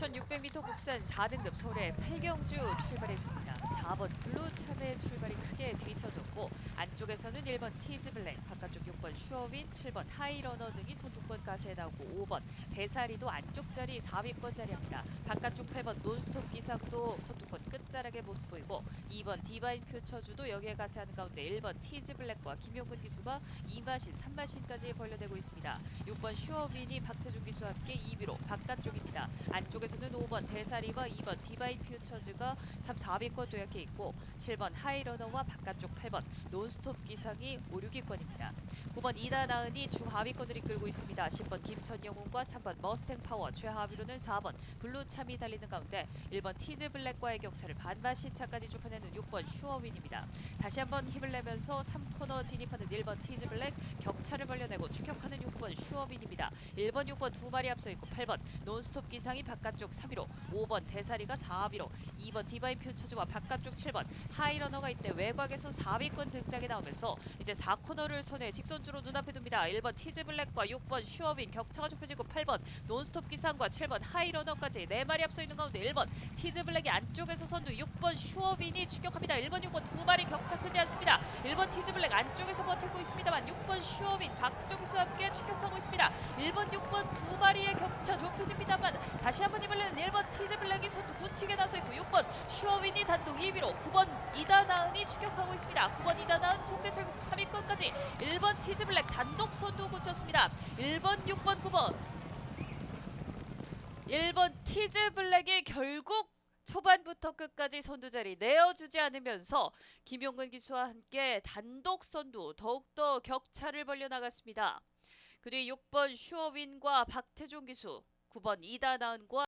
1600m 국산 4등급 서울의 팔경주 출발했습니다. 4번 블루 참의 출발이 크게 뒤처졌고 안쪽에서는 1번 티즈 블랙, 바깥쪽 6번 슈어윈, 7번 하이러너 등이 선두권 가세에 나오고 5번 대사리도 안쪽 자리 4위권 자리합니다. 바깥쪽 8번 논스톱 기상도 선두권 끝자락의 모습 보이고 2번 디바인 퓨처주도 여기에 가세하는 가운데 1번 티즈 블랙과 김용근 기수가 2마신, 3마신까지 벌려내고 있습니다. 6번 슈어윈이 박태준 기수와 함께 2위로 바깥쪽입니다. 안쪽에서는 5번 대사리와 2번 디바인 퓨처즈가 3, 4위권 도약해 있고 7번 하이러너와 바깥쪽 8번 논스톱 기상이 5, 6위권입니다. 9번 이다 나은이 중하위권을 이끌고 있습니다. 10번 김천영훈과 3번 머스탱 파워 최하위로는 4번 블루 참이 달리는 가운데 1번 티즈 블랙과의 격차를 반바시 차까지 좁혀내는 6번 슈어윈입니다. 다시 한번 힘을 내면서 3코너 진입하는 1번 티즈 블랙 격차를 벌려내고 추격하는 6번 슈어윈입니다. 1번, 6번 두 마리 앞서 있고 8번 논스톱 기상이 바깥쪽 3위로 5번 대사리가 4위로 2번 디바인 퓨처즈와 바깥쪽 7번 하이러너가 이때 외곽에서 4위권 등장에 나오면서 이제 4코너를 손에 직선주로 눈앞에 둡니다. 1번 티즈 블랙과 6번 슈어윈 격차가 좁혀지고 8번 논스톱 기상과 7번 하이러너까지 네 마리 앞서 있는 가운데 1번 티즈 블랙이 안쪽에서 선두 6번 슈어윈이 추격합니다. 1번, 6번 두 마리 격차 크지 않습니다. 1번 티즈 블랙 안쪽에서 버티고 있습니다만 6번 슈어윈 박트조 기수와 함께 추격하고 있습니다. 1번, 6번 두 마리의 격차 좁혀집니다만 다시 한번 내는 1번 티즈 블랙이 선두 굳히게 나서 있고 6번 슈어윈이 단독 2위로 9번 이다나은이 추격하고 있습니다. 9번 이다나은 송대철 기수 3위권까지 1번 티즈 블랙 단독 선두 굳혔습니다. 1번, 6번, 9번 1번 티즈 블랙이 결국 초반부터 끝까지 선두 자리 내어주지 않으면서 김용근 기수와 함께 단독 선두 더욱더 격차를 벌려 나갔습니다. 그리고 6번 슈어윈과 박태종 기수, 9번 이다나은과